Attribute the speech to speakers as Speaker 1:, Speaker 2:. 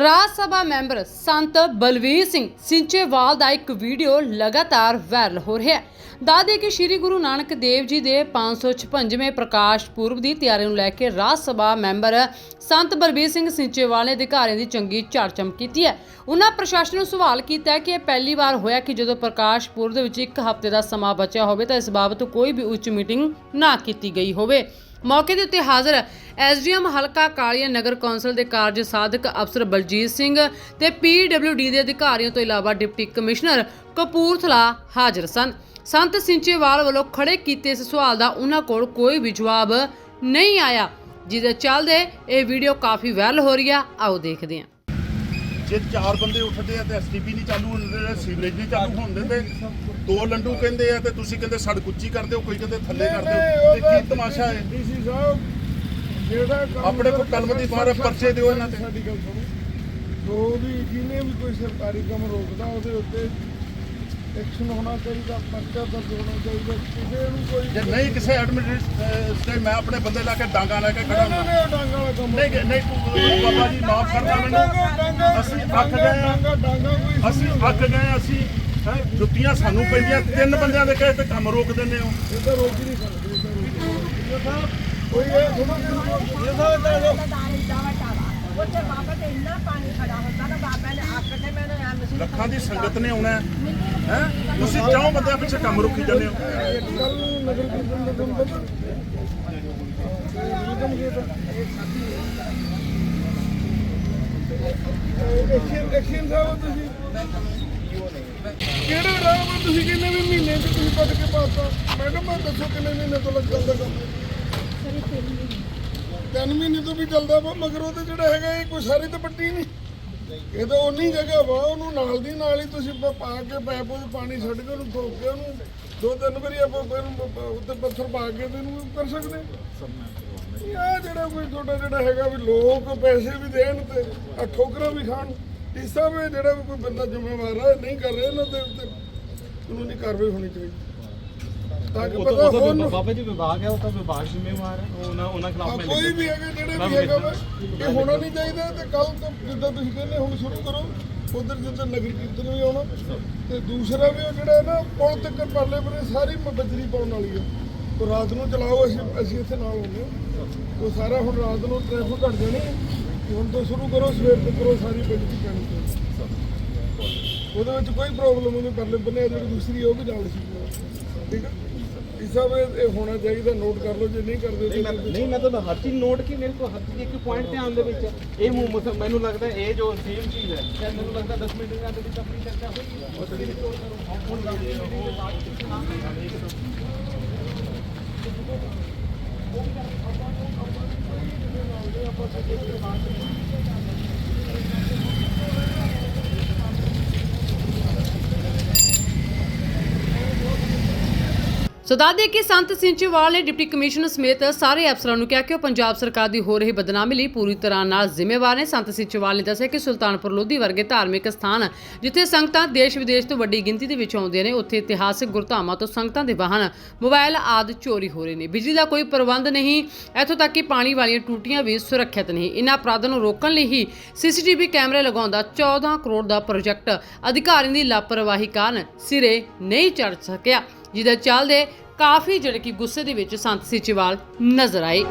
Speaker 1: ਰਾਜ ਸਭਾ member ਸੰਤ ਬਲਵੀਰ ਸਿੰਘ ਸਿੰਚੇਵਾਲ ਦਾ ਇੱਕ video ਲਗਾਤਾਰ viral ਹੋ ਰਿਹਾ ਹੈ। ਦਾਦੇ ਕਿ ਸ੍ਰੀ ਗੁਰੂ ਨਾਨਕ ਦੇਵ ਜੀ ਦੇ 556ਵੇਂ ਪ੍ਰਕਾਸ਼ ਪੁਰਬ ਦੀ ਤਿਆਰੀ ਨੂੰ ਲੈ ਕੇ ਰਾਜ ਸਭਾ ਮੈਂਬਰ ਸੰਤ ਬਲਬੀਰ ਸਿੰਘ ਸਿੰਚੇਵਾਲ ਨੇ ਅਧਿਕਾਰੀਆਂ ਦੀ ਚੰਗੀ ਝਾੜਚਮ ਕੀਤੀ ਹੈ। ਉਹਨਾਂ ਪ੍ਰਸ਼ਾਸਨ ਨੂੰ ਸਵਾਲ ਕੀਤਾ ਹੈ ਕਿ ਇਹ ਪਹਿਲੀ ਵਾਰ ਹੋਇਆ ਕਿ ਜਦੋਂ ਪ੍ਰਕਾਸ਼ ਪੁਰਬ ਦੇ ਵਿੱਚ ਇੱਕ ਹਫ਼ਤੇ ਦਾ ਸਮਾਂ ਬਚਿਆ ਹੋਵੇ ਤਾਂ ਇਸ ਬਾਬਤ ਕੋਈ ਵੀ ਉੱਚ ਮੀਟਿੰਗ ਨਾ ਕੀਤੀ ਗਈ ਹੋਵੇ। ਮੌਕੇ ਦੇ ਉੱਤੇ ਹਾਜ਼ਰ ਐਸਡੀਐਮ ਹਲਕਾ ਕਾਲੀਆ ਨਗਰ ਕੌਂਸਲ ਦੇ ਕਾਰਜ ਸਾਧਕ ਅਫਸਰ ਬਲਜੀਤ ਸਿੰਘ ਤੇ ਪੀਡਬਲਯੂਡੀ ਦੇ ਅਧਿਕਾਰੀਆਂ ਤੋਂ ਇਲਾਵਾ ਡਿਪਟੀ ਕਮਿਸ਼ਨਰ ਕਪੂਰਥਲਾ ਹਾਜ਼ਰ ਸਨ। ਸੰਤ ਸਿੰਚੇਵਾਲ ਵੱਲੋਂ ਖੜੇ ਕੀਤੇ ਇਸ ਸਵਾਲ ਦਾ ਉਹਨਾਂ ਕੋਲ ਕੋਈ ਵੀ ਜਵਾਬ ਨਹੀਂ ਆਇਆ, ਜਿਹਦੇ ਚੱਲਦੇ ਇਹ ਵੀਡੀਓ ਕਾਫੀ ਵਾਇਰਲ ਹੋ ਰਹੀ ਆ। ਆਓ ਦੇਖਦੇ ਹਾਂ।
Speaker 2: ਜੇ ਚਾਰ ਬੰਦੇ ਉੱਠਦੇ ਆ ਤੇ ਐਸਟੀਪੀ ਨਹੀਂ ਚਾਲੂ ਹੁੰਦੇ ਸੀਵਰੇਜ ਨਹੀਂ ਚਾਲੂ ਹੁੰਦੇ ਤੇ ਦੋ ਲੰਡੂ ਕਹਿੰਦੇ ਆ ਤੇ ਤੁਸੀਂ ਕਹਿੰਦੇ ਸੜਕ ਉੱਚੀ ਕਰ ਦਿਓ ਕੋਈ ਕਹਿੰਦੇ ਥੱਲੇ ਕਰ ਦਿਓ ਤੇ ਕੀ ਤਮਾਸ਼ਾ ਹੈ?
Speaker 3: ਡੀਸੀ ਸਾਹਿਬ ਜਿਹੜਾ ਕੰਮ
Speaker 2: ਆਪਣੇ ਕੋਲ ਕਲਮ ਦੀ ਮਾਰ ਪਰਚੇ ਦਿਓ ਇਹਨਾਂ ਤੇ।
Speaker 3: ਸਾਡੀ ਗੱਲ ਸੁਣੋ। ਜੋ ਵੀ ਜਿਹਨੇ ਵੀ ਕੋਈ ਸਰਕਾਰੀ ਕੰਮ ਰੋਕਦਾ ਉਹਦੇ ਉੱਤੇ ਐਕਸ਼ਨ ਹੋਣਾ ਚਾਹੀਦਾ ਪਰਚਾ ਦਰਜ ਹੋਣਾ ਚਾਹੀਦਾ ਕਿਸੇ ਨੂੰ ਕੋਈ
Speaker 2: ਜੇ ਨਹੀਂ ਕਿਸੇ ਐਡਮਿਨਿਸਟ੍ਰੇਟਰ ਮੈਂ ਆਪਣੇ ਬੰਦੇ ਲਾ ਕੇ ਡਾਂਗਾ ਲੈ ਕੇ ਖੜਾ
Speaker 3: ਨਹੀਂ
Speaker 2: ਹਾਂ
Speaker 3: ਨਹੀਂ ਡਾਂਗਾ ਵਾਲਾ ਕੰਮ
Speaker 2: ਨਹੀਂ ਨਹੀਂ ਤੂੰ ਬਾਬਾ ਜੀ ਮਾਫ ਕਰਨਾ ਮੈਨੂੰ। ਅਸੀਂ ਅੱਕ ਗਏ ਆ।
Speaker 3: ਡਾਂਗਾ ਡਾਂਗਾ ਕੋਈ
Speaker 2: ਅਸੀਂ ਅੱਕ ਗਏ ਅਸੀਂ ਹੈਂ, ਜੁੱਤੀਆਂ ਸਾਨੂੰ ਪੈਂਦੀਆਂ ਤਿੰਨ ਬੰਦਿਆਂ ਦੇ ਕਹੇ ਤੇ ਕੰਮ ਰੋਕ ਦਿੰਦੇ ਹੋ।
Speaker 3: ਇਹ ਤਾਂ ਰੋਕ ਹੀ ਨਹੀਂ ਸਕਦੇ ਇਹ ਤਾਂ ਰੋਕ ਹੀ ਨਹੀਂ ਸਕਦੇ। ਕੋਈ ਇਹ ਸੁਣੋ ਇਹ ਤਾਂ ਇਹ ਤਾਂ
Speaker 4: ਉੱਥੇ ਬਾਬਾ ਤੇ ਇੰਨਾ ਪਾਣੀ ਖੜਾ ਹੁੰਦਾ ਨਾ
Speaker 2: ਲੱਖਾਂ ਦੀ ਸੰਗਤ ਨੇ ਆਉਣਾ ਹੈ। ਤੁਸੀਂ ਚਾਹੋ ਬੰਦਿਆਂ ਪਿੱਛੇ ਕੰਮ ਰੋਕੀ ਜਾਂਦੇ ਹੋ।
Speaker 3: ਨਗਰ ਕੀਰਤਨ ਦਾ ਤੁਹਾਨੂੰ ਪਤਾ ਨਿਗਮ ਕੀ ਐਕਸ਼ਨ ਸਾਹਿਬ ਤੁਸੀਂ ਕਿਹੜੇ ਰਾਹ ਤੁਸੀਂ ਕਿੰਨੇ ਵੀ ਮਹੀਨੇ ਚ ਤੁਸੀਂ ਕੱਢ ਕੇ ਪਾਤਾ? ਮੈਡਮ, ਮੈਂ ਦੱਸੋ ਕਿੰਨੇ ਮਹੀਨੇ ਤੋਂ ਲੱਗ ਜਾਂਦਾ ਕੰਮ? ਤਿੰਨ ਮਹੀਨੇ ਤੋਂ ਵੀ ਚੱਲਦਾ ਵਾ, ਮਗਰ ਉਹ ਤੇ ਜਿਹੜਾ ਹੈਗਾ ਇਹ ਕੋਈ ਸਾਰੀ ਤਾਂ ਪੱਟੀ ਨਹੀਂ। ਇਹ ਤਾਂ ਉਨੀ ਜਗ੍ਹਾ ਵਾ, ਉਹਨੂੰ ਨਾਲ ਦੀ ਨਾਲ ਹੀ ਤੁਸੀਂ ਪ- ਪਾ ਕੇ ਪੈਪ ਉਹਦੇ ਪਾਣੀ ਛੱਡ ਕੇ ਉਹਨੂੰ ਧੋ ਕੇ ਉਹਨੂੰ ਦੋ ਤਿੰਨ ਵਾਰੀ ਆਪਾਂ ਇਹਨੂੰ ਪ- ਪ- ਉੱਤੇ ਪੱਥਰ ਪਾ ਕੇ ਤੇ ਇਹਨੂੰ ਕਰ ਸਕਦੇ ਆ ਜਿਹੜਾ ਕੋਈ ਤੁਹਾਡਾ ਜਿਹੜਾ ਹੈਗਾ ਵੀ ਲੋਕ ਪੈਸੇ ਵੀ ਦੇਣ ਤੇ ਆਹ ਠੋਕਰਾਂ ਵੀ ਖਾਣ। ਇਸ ਸਭ ਇਹ ਜਿਹੜਾ ਵੀ ਕੋਈ ਬੰਦਾ ਜ਼ਿੰਮੇਵਾਰ ਹੈ ਨਹੀਂ ਕਰ ਰਿਹਾ, ਇਹਨਾਂ ਦੇ ਉੱਤੇ ਕਾਨੂੰਨੀ ਕਾਰਵਾਈ ਹੋਣੀ ਚਾਹੀਦੀ। ਤਾਂ ਕਿ
Speaker 5: ਉਹ
Speaker 3: ਪਤਾ
Speaker 5: ਤਾਂ ਉਹ
Speaker 3: ਹੋਣ
Speaker 5: ਤਾਂ ਬਾਬਾ ਜੀ ਵਿਭਾਗ ਹੈ ਉਹ ਤਾਂ ਵਿਭਾਗ ਜ਼ਿੰਮੇਵਾਰ ਹੈ ਉਹ ਉਹਨਾਂ ਉਹਨਾਂ
Speaker 3: ਆ
Speaker 5: ਖਿਲਾਫ ਮੈਂ
Speaker 3: ਕੋਈ ਵੀ ਹੈਗਾ ਜਿਹੜੇ ਵੀ ਹੈਗਾ ਵਾ ਇਹ ਹੋਣਾ ਨਹੀਂ ਚਾਹੀਦਾ ਤੇ ਕੱਲ ਤੋਂ ਜਿੱਦਾਂ ਤੁਸੀਂ ਕਹਿੰਦੇ ਹੁਣ ਸ਼ੁਰੂ ਕਰੋ ਉਧਰ ਜਿੱਦਾਂ ਨਗਰ ਕੀਰਤਨ ਵੀ ਆਉਣਾ ਤੇ ਦੂਸਰਾ ਵੀ ਉਹ ਜਿਹੜਾ ਹੈ ਨਾ ਪੁਲ ਤੱਕ ਪਰਲੇ ਬਰੇ ਸਾਰੀ ਮ- ਬਜਰੀ ਪਾਉਣ ਵਾਲੀ ਹੈ ਉਹ ਰਾਤ ਨੂੰ ਚਲਾਓ ਅਸੀਂ ਅਸੀਂ ਇੱਥੇ ਨਾਲ ਹੁੰਦੇ ਹਾਂ। ਉਹ ਸਾਰਾ ਹੁਣ ਰਾਤ ਨੂੰ ਟ੍ਰੈਫਿਕ ਘਟ ਜਾਣੀ ਹੈ ਹੁਣ ਤੋਂ ਸ਼ੁਰੂ ਕਰੋ ਸਵੇਰ ਤੱਕ ਕਰੋ ਸਾਰੀ ਬਜਰੀ ਪੈਣੀ ਚਾਹੀਦੀ ਉਹਦੇ ਵਿੱਚ ਕੋਈ ਪ੍ਰੋਬਲਮ ਨਹੀਂ ਪਰਲੇ ਬੰਨੇ ਜਿਹੜੀ ਦੂਸਰੀ ਹੈ ਉਹ ਵੀ ਨਾਲ ਸੀ। ਠੀਕ ਹੈ ਇਸ ਸਭ ਇਹ ਇਹ ਹੋਣਾ ਚਾਹੀਦਾ ਨੋਟ ਕਰ ਲਓ ਜੇ ਨਹੀਂ ਕਰਦੇ
Speaker 5: ਨਹੀਂ ਮੈਂ
Speaker 3: ਤਾਂ
Speaker 5: ਨਹੀਂ ਮੈਂ ਤਾਂ ਹਰ ਚੀਜ਼ ਨੋਟ ਕੀ ਮੇਰੇ ਕੋਲ ਹਰ ਚੀਜ਼ ਇੱਕ ਪੁਆਇੰਟ ਧਿਆਨ ਦੇ ਵਿੱਚ ਇਹ ਮੂੰਹ ਮਤਲਬ ਮੈਨੂੰ ਲੱਗਦਾ ਇਹ ਜੋ ਸੇਮ ਚੀਜ਼ ਹੈ ਸ਼ਾਇਦ ਮੈਨੂੰ ਲੱਗਦਾ 10 ਮਿੰਟ ਦੇ ਵਿੱਚ ਆਪਣੀ ਚਰਚਾ ਹੋਈ ਉਹ ਤੁਸੀਂ ਰਿਪੋਰਟ ਕਰੋ ਹੁਣ ਇਹ ਹੈ ਉਹ ਬਾਅਦ ਵਿੱਚ ਨਾਮ ਨਹੀਂ
Speaker 1: ਸੋ ਦੱਸਦੇ ਕਿ ਸੰਤ ਸਿੰਚੇਵਾਲ ਨੇ ਡਿਪਟੀ ਕਮਿਸ਼ਨਰ ਸਮੇਤ ਸਾਰੇ ਅਫਸਰਾਂ ਨੂੰ ਕਿਹਾ ਕਿ ਉਹ ਪੰਜਾਬ ਸਰਕਾਰ ਦੀ ਹੋ ਰਹੀ ਬਦਨਾਮੀ ਲਈ ਪੂਰੀ ਤਰ੍ਹਾਂ ਨਾਲ ਜ਼ਿੰਮੇਵਾਰ ਨੇ। ਸੰਤ ਸਿੰਚੇਵਾਲ ਨੇ ਦੱਸਿਆ ਕਿ ਸੁਲਤਾਨਪੁਰ ਲੋਧੀ ਵਰਗੇ ਧਾਰਮਿਕ ਸਥਾਨ, ਜਿੱਥੇ ਸੰਗਤਾਂ ਦੇਸ਼ ਵਿਦੇਸ਼ ਤੋਂ ਵੱਡੀ ਗਿਣਤੀ ਦੇ ਵਿੱਚ ਆਉਂਦੀਆਂ ਨੇ, ਉੱਥੇ ਇਤਿਹਾਸਕ ਗੁਰਧਾਮਾਂ ਤੋਂ ਸੰਗਤਾਂ ਦੇ ਵਾਹਨ ਮੋਬਾਈਲ ਆਦਿ ਚੋਰੀ ਹੋ ਰਹੇ ਨੇ। ਬਿਜਲੀ ਦਾ ਕੋਈ ਪ੍ਰਬੰਧ ਨਹੀਂ, ਇੱਥੋਂ ਤੱਕ ਕਿ ਪਾਣੀ ਵਾਲੀਆਂ ਟੂਟੀਆਂ ਵੀ ਸੁਰੱਖਿਅਤ ਨਹੀਂ। ਇਨ੍ਹਾਂ ਅਪਰਾਧਾਂ ਨੂੰ ਰੋਕਣ ਲਈ ਹੀ ਸੀਸੀਟੀਵੀ ਕੈਮਰੇ ਲਗਾਉਣ ਦਾ 14 ਕਰੋੜ ਦਾ ਪ੍ਰੋਜੈਕਟ ਅਧਿਕਾਰੀਆਂ ਦੀ ਲਾਪਰਵਾਹੀ ਕਾਰਨ ਸਿਰੇ ਨਹੀਂ ਚੜ ਸਕਿਆ। ਜਿਹਦੇ ਚੱਲਦੇ ਕਾਫੀ ਜਿਹੜੇ ਕਿ ਗੁੱਸੇ ਦੇ ਵਿੱਚ ਸੰਤ ਸੀਚੇਵਾਲ ਨਜ਼ਰ ਆਏ।